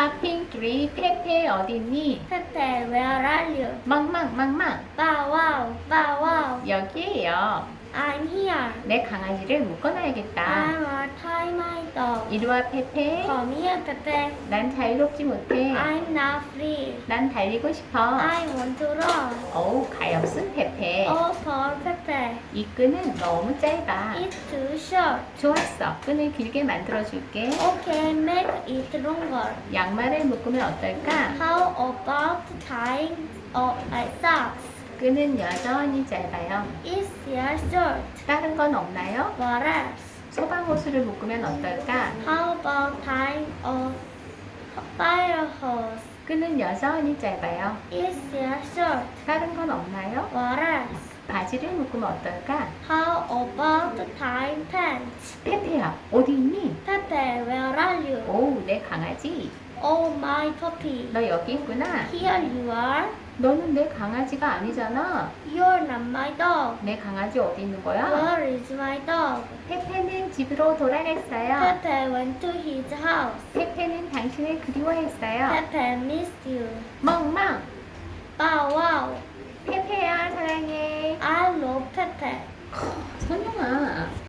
hopping tree 페페 어딨니? Pepe, where are you? 망망 망망 Bow wow, bow wow. 여기에요. I'm here. 내 강아지를 묶어놔야겠다. I'm a tie my dog. 이리 와 페페. Come here, Pepe. 난 자유롭지 못해. I'm not free. 난 달리고 싶어. I want to run. 어우 가엾은 페페. Oh, poor Pepe. 이 끈은 너무 짧아. It's too short. 좋았어. 끈을 길게 만들어줄게. Okay, make it longer. 양말을 묶으면 어떨까? How about tying my socks? 끈은 여전히 짧아요. It's here short. 다른 건 없나요? What else? 소방호수를 묶으면 어떨까? How about tying a fire hose? 끈은 여전히 짧아요. It's here short. 다른 건 없나요? What else? 바지를 묶으면 어떨까? How about tying pants? 페페야, 어디 있니? Pepe, where are you? 오, 내 강아지. Oh, my puppy. 너 여기 있구나. Here you are. 너는 내 강아지가 아니잖아. You're not my dog. 내 강아지 어디 있는 거야? Where is my dog? 페페는 집으로 돌아갔어요. Pepe went to his house. 페페는 당신을 그리워했어요. Pepe missed you. 멍멍.